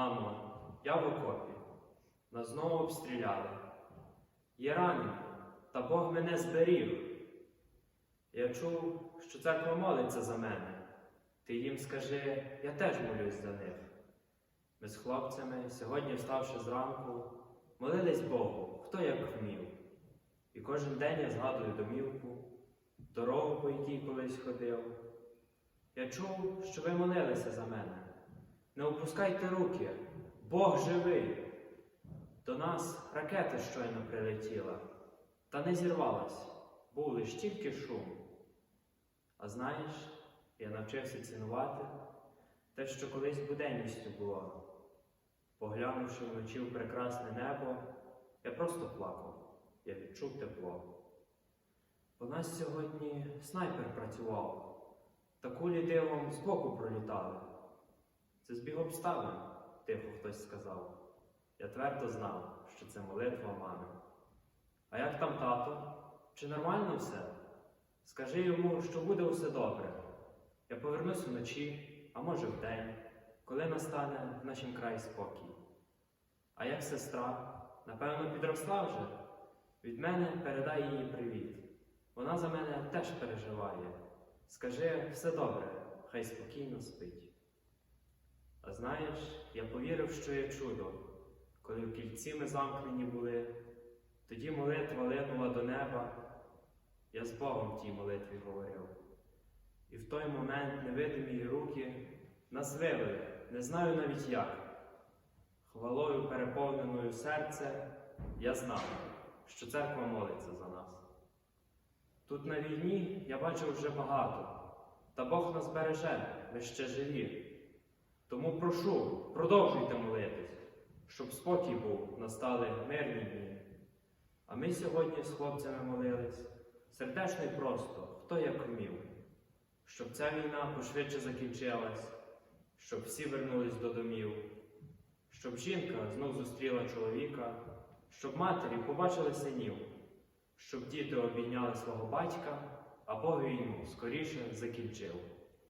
Мамо, я в окопі. Нас знову обстріляли. Є ранений, та Бог мене зберіг. Я чув, що церква молиться за мене. Ти їм скажи, я теж молюсь за них. Ми з хлопцями, сьогодні, вставши зранку, молились Богу, хто як вмів. І кожен день я згадую домівку, дорогу, по якій колись ходив. Я чув, що ви молилися за мене. Не опускайте руки, Бог живий. До нас ракета щойно прилетіла, та не зірвалась, був лиш тільки шум. А знаєш, я навчився цінувати те, що колись буденністю було. Поглянувши вночі в прекрасне небо, я просто плакав, я відчув тепло. У нас сьогодні снайпер працював, та кулі дивом збоку пролітали. Це збіг обставин, тихо хтось сказав. Я твердо знав, що це молитва мами. А як там тато? Чи нормально все? Скажи йому, що буде усе добре. Я повернусь вночі, а може вдень, коли настане в нашім краї спокій. А як сестра, напевно, підросла вже. Від мене передай їй привіт. Вона за мене теж переживає. Скажи, все добре, хай спокійно спить. А знаєш, я повірив, що є чудо, коли в кільці ми замкнені були, тоді молитва линула до неба. Я з Богом в тій молитві говорив. І в той момент невидимі руки нас вивели, не знаю навіть як. Хвалою переповненою серце, я знав, що церква молиться за нас. Тут на війні я бачив вже багато, та Бог нас береже, ми ще живі. Тому прошу, продовжуйте молитись, щоб спокій був, настали мирні дні. А ми сьогодні з хлопцями молились, сердечно й просто, хто як вмів, щоб ця війна пошвидше закінчилась, щоб всі вернулись до домів, щоб жінка знов зустріла чоловіка, щоб матері побачили синів, щоб діти обійняли свого батька, а Бог війну скоріше закінчив.